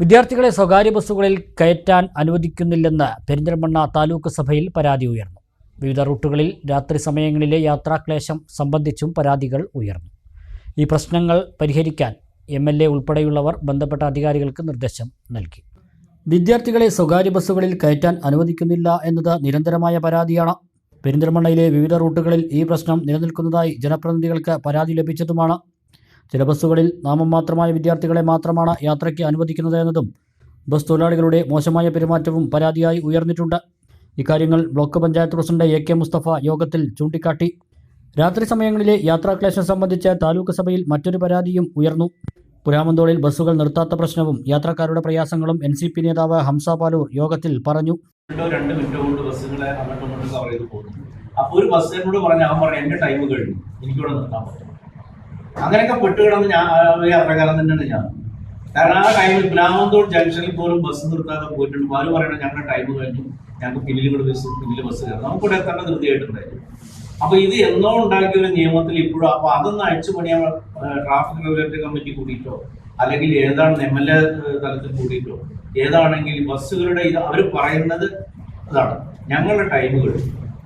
വിദ്യാർത്ഥികളെ സ്വകാര്യ ബസ്സുകളിൽ കയറ്റാൻ അനുവദിക്കുന്നില്ലെന്ന് പെരിന്തൽമണ്ണ താലൂക്ക് സഭയിൽ പരാതി ഉയർന്നു. വിവിധ റൂട്ടുകളിൽ രാത്രി സമയങ്ങളിലെ യാത്രാക്ലേശം സംബന്ധിച്ചും പരാതികൾ ഉയർന്നു. ഈ പ്രശ്നങ്ങൾ പരിഹരിക്കാൻ എം എൽ എ ഉൾപ്പെടെയുള്ളവർ ബന്ധപ്പെട്ട അധികാരികൾക്ക് നിർദ്ദേശം നൽകി. വിദ്യാർത്ഥികളെ സ്വകാര്യ ബസ്സുകളിൽ കയറ്റാൻ അനുവദിക്കുന്നില്ല എന്നത് നിരന്തരമായ പരാതിയാണ്. പെരിന്തൽമണ്ണയിലെ വിവിധ റൂട്ടുകളിൽ ഈ പ്രശ്നം നിലനിൽക്കുന്നതായി ജനപ്രതിനിധികൾക്ക് പരാതി ലഭിച്ചതുമാണ്. ചില ബസ്സുകളിൽ നാമം മാത്രമായ വിദ്യാർത്ഥികളെ മാത്രമാണ് യാത്രയ്ക്ക് അനുവദിക്കുന്നത് എന്നതും ബസ് തൊഴിലാളികളുടെ മോശമായ പെരുമാറ്റവും പരാതിയായി ഉയർന്നിട്ടുണ്ട്. ഇക്കാര്യങ്ങൾ block panchayat president A K Mustafa യോഗത്തിൽ ചൂണ്ടിക്കാട്ടി. രാത്രി സമയങ്ങളിലെ യാത്രാക്ലേശം സംബന്ധിച്ച് താലൂക്ക് സഭയിൽ മറ്റൊരു പരാതിയും ഉയർന്നു. പുരാമന്തോളിൽ ബസ്സുകൾ നിർത്താത്ത പ്രശ്നവും യാത്രക്കാരുടെ പ്രയാസങ്ങളും എൻ സി പി നേതാവ് ഹംസ പാലൂർ യോഗത്തിൽ പറഞ്ഞു. മിനിറ്റോ രണ്ട് മിനിറ്റോ കൊണ്ട് ബസ്സുകളെ അങ്ങോട്ടും ഇങ്ങോട്ടും കവർ ചെയ്ത് പോകുന്നു. അപ്പൊ ഒരു ബസ്സിനോട് പറഞ്ഞ അവൻ പറഞ്ഞു എന്റെ ടൈം കഴിഞ്ഞു. എനിക്കിവിടെ നിർത്താൻ പറ്റും. അങ്ങനെയൊക്കെ പെട്ടുകിടന്ന് ഞാൻ ഇറങ്ങാൻ തന്നെയാണ് ഞാൻ. കാരണം ആ ടൈമിൽ ഗ്രാമത്തോട് ജംഗ്ഷനിൽ പോലും ബസ് നിർത്താതെ പോയിട്ടുണ്ട്. അവർ പറയണം ഞങ്ങളുടെ ടൈം കഴിഞ്ഞു. ഞങ്ങൾക്ക് പിന്നിൽ കൂടെ ബസ് പിന്നിൽ ബസ് കയറണം. നമുക്കിവിടെ എത്തേണ്ട നിർത്തിയായിട്ടുണ്ടായിരുന്നു അപ്പൊ ഇത് എന്നോ ഉണ്ടാക്കിയ ഒരു നിയമത്തിൽ ഇപ്പോഴും അപ്പൊ അതൊന്ന് അഴിച്ചു പണിയാൻ ട്രാഫിക് റെഗുലേറ്ററി കമ്മിറ്റി കൂടിയിട്ടോ അല്ലെങ്കിൽ ഏതാണ് എം എൽ എ തലത്തിൽ കൂടിയിട്ടോ ഏതാണെങ്കിൽ ബസ്സുകളുടെ ഇത് അവർ പറയുന്നത് അതാണ്. ഞങ്ങളുടെ ടൈമുകൾ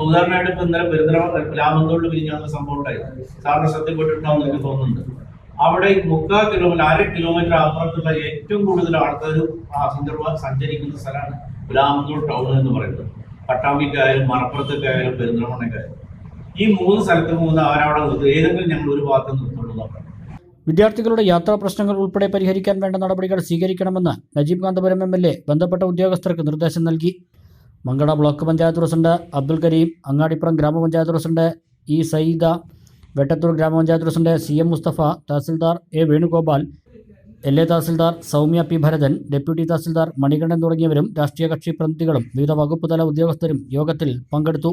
ഇപ്പൊ ഉദാഹരണമായിട്ട് ഇപ്പൊ ഇന്നലെ പെരുന്തല ലാമന്തോളിൽ പിരിഞ്ഞാന്ന സംഭവം ഉണ്ടായി. സാറിന് ശ്രദ്ധപ്പെട്ടിട്ടുണ്ടാവും എനിക്ക് തോന്നുന്നുണ്ട്. അവിടെ മുക്കാൽ കിലോമീറ്റർ അര കിലോമീറ്റർ അപ്പുറത്തുള്ള ഏറ്റവും കൂടുതൽ ആൾക്കാർ പാസഞ്ചർ സഞ്ചരിക്കുന്ന സ്ഥലമാണ് ലാമന്തോൾ ടൗൺ എന്ന് പറയുന്നത്. പട്ടാമ്പിക്കായാലും മലപ്പുറത്തേക്കായാലും പെരുന്തൽമണ്ണക്കായാലും. ഈ മൂന്ന് സ്ഥലത്ത് മൂന്ന് അവരവിടെ നിർത്തും ഏതെങ്കിലും ഞങ്ങൾ ഒരു ഭാഗത്ത് നിർത്തുള്ളൂ എന്നാണ് വിദ്യാർത്ഥികളുടെ യാത്രാ പ്രശ്നങ്ങൾ ഉൾപ്പെടെ പരിഹരിക്കാൻ വേണ്ട നടപടികൾ സ്വീകരിക്കണമെന്ന് Najeeb Kanthapuram M L A ബന്ധപ്പെട്ട ഉദ്യോഗസ്ഥർക്ക് നിർദ്ദേശം നൽകി. മങ്കട ബ്ലോക്ക് പഞ്ചായത്ത് പ്രസിഡന്റ് അബ്ദുൽ കരീം അങ്ങാടിപ്പുറം ഗ്രാമപഞ്ചായത്ത് പ്രസിഡന്റ് ഇ സയ്യിദ വെട്ടത്തൂർ ഗ്രാമപഞ്ചായത്ത് president C M Mustafa tahsildar A Venugopal L A tahsildar Soumya P Bharathan deputy tahsildar Manikandan തുടങ്ങിയവരും രാഷ്ട്രീയ കക്ഷി പ്രതിനിധികളും വിവിധ വകുപ്പ് തല ഉദ്യോഗസ്ഥരും യോഗത്തിൽ പങ്കെടുത്തു.